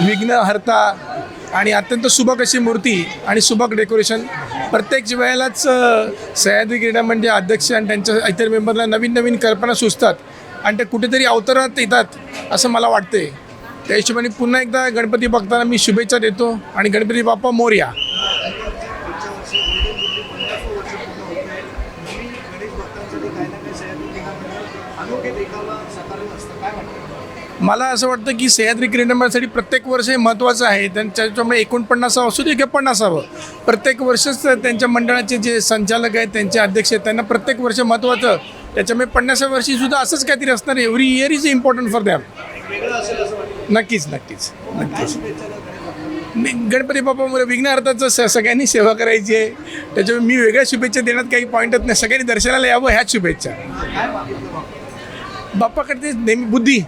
विघ्नहर्ता आणि अत्यंत सुबक अशी मूर्ती आणि सुबक डेकोरेशन. प्रत्येक वेळेलाच सह्याद्री क्रीडा म्हणजे अध्यक्ष आणि त्यांच्या इतर मेंबरला नवीन नवीन कल्पना सुचतात आणि ते कुठेतरी अवतरणात येतात असं मला वाटते त्या हिशोबाने पुन्हा एकदा गणपती बघताना मी शुभेच्छा देतो आणि गणपती बाप्पा मोर्या. मला असं वाटतं की सह्याद्री क्रीडामध्ये प्रत्येक वर्ष हे महत्त्वाचं आहे. त्यांच्यामुळे एकोणपन्नासावं असू दे किंवा पन्नासावं. प्रत्येक वर्षच त्यांच्या मंडळाचे जे संचालक आहेत त्यांचे अध्यक्ष आहेत त्यांना प्रत्येक वर्ष महत्त्वाचं. त्याच्यामुळे पन्नासाव्या वर्षीसुद्धा असंच काहीतरी असणार आहे. Every year is important for them नक्कीच नक्कीच नक्कीच. गणपती बाप्पा मला स सगळ्यांनी सेवा करायची आहे. त्याच्यामुळे मी वेगळ्या शुभेच्छा देण्यात काही पॉईंटच नाही. सगळ्यांनी दर्शनाला यावं ह्याच शुभेच्छा. बाप्पाकडे नेहमी बुद्धी.